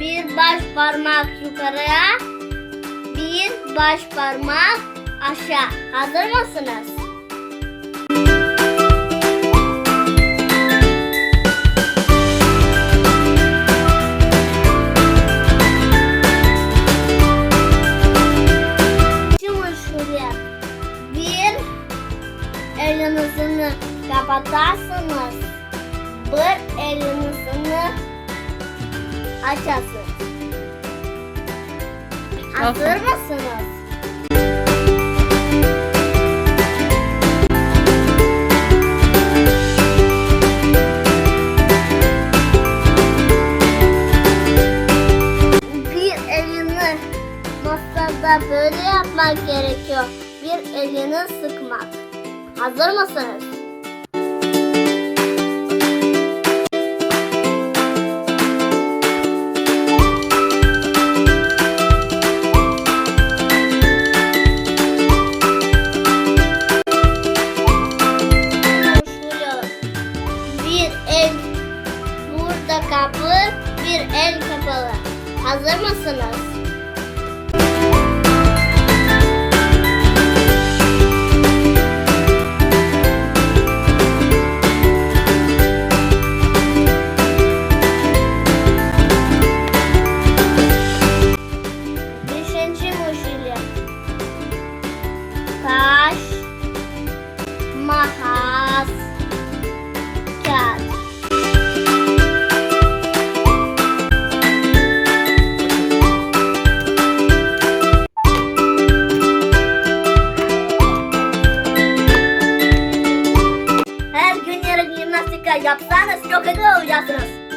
bir baş parmak yukarıya, bir baş parmak aşağı. Hazır mısınız? Şimdi şöyle bir elinizi kapatarsınız. Bir elinizi açarsınız. Hazır mısınız? Bir elini masada böyle yapmak gerekiyor. Bir elini sıkmak. Hazır mısınız? Bir el burada kapı, bir el kapalı. Hazır mısınız? Taş, makas, Jimnastika yapsanız çok iyi olacaksınız.